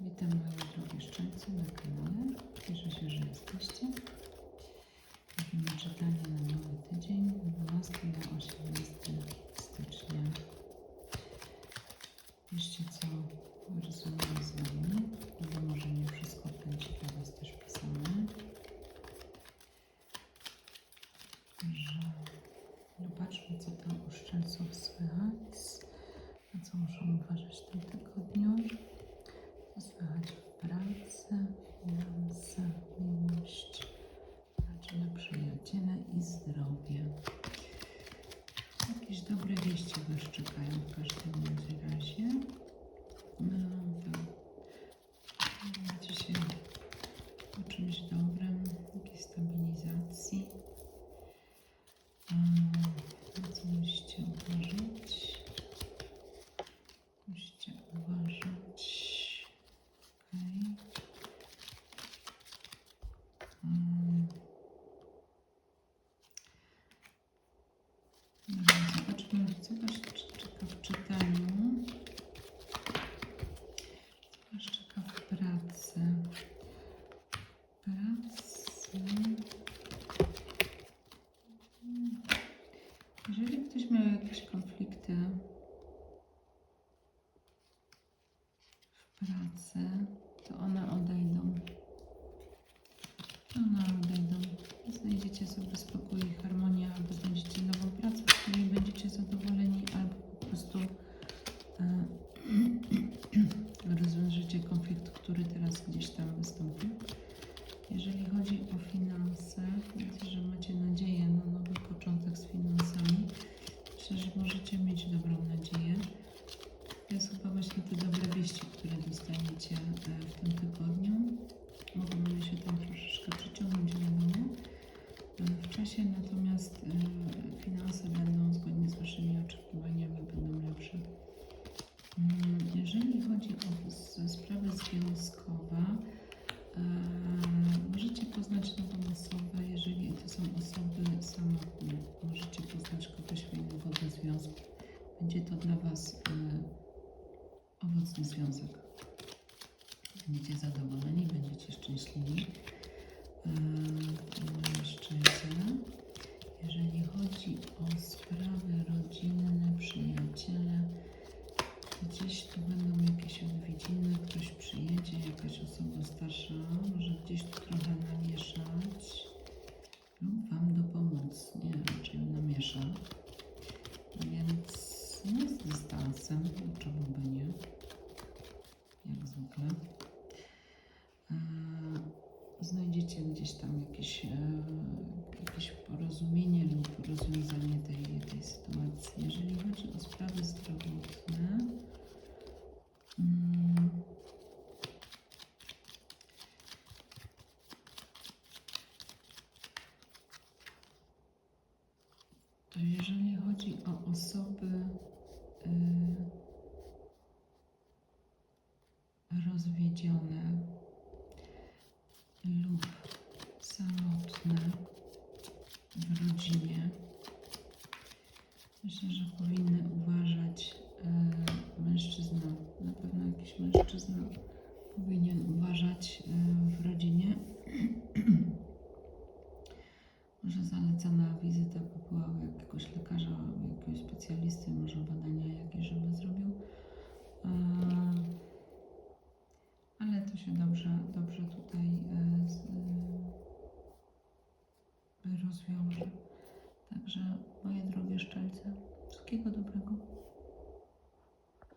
Witam moje drogie szczęście na kanale. Cieszę się, że jesteście. Robimy czytanie na nowy tydzień, 12 na 18 stycznia. Piszcie, co rezonuje z Wami. Wiadomo, że nie wszystko w tym ciekawe jest też pisane. Że zobaczmy, co tam u szczelców słychać. Na co muszą uważać w tym tygodniu. W pracy, finanse, miłość, rodzina, przyjaciele i zdrowie. Jakieś dobre wieści Was czekają w każdym bądź razie. No, to macie się o czymś dobrym, jakiejś stabilizacji. Mm, Na co musicie uważać? Musicie uważać. Okej. Mm. Dobra, Zobaczmy, co Was c- czeka w czytaniu. Co Was czeka w pracy? Pracy. Mm. Jeżeli ktoś miał jakieś konflikty w pracy, to one odejdą. One odejdą. Natomiast e, finanse będą zgodnie z Waszymi oczekiwaniami, będą lepsze. Mm, Jeżeli chodzi o sprawy związkowe, e, możecie poznać nową osobę, jeżeli to są osoby samotne. Możecie poznać kogoś fajnego do związku. Będzie to dla Was e, owocny związek. Będziecie zadowoleni, będziecie szczęśliwi. Eee, Szczęście. Jeżeli chodzi o sprawy rodzinne, przyjaciele, gdzieś tu będą jakieś odwiedziny, ktoś jakaś osoba starsza, może gdzieś tu trochę namieszać lub Wam dopomóc. Nie, raczej namiesza. Więc nie z dystansem, czemu by nie, jak zwykle. Eee, Znajdziecie gdzieś tam jakieś, e, jakieś porozumienie lub rozwiązanie tej, tej sytuacji. Jeżeli chodzi o sprawy zdrowotne, mm, to o osoby y, rozwiedzione lub samotne w rodzinie, myślę, że powinny uważać y, mężczyzna, na pewno jakiś mężczyzna powinien uważać y, rozwiąże. Także moje drogie szczelce, wszystkiego dobrego.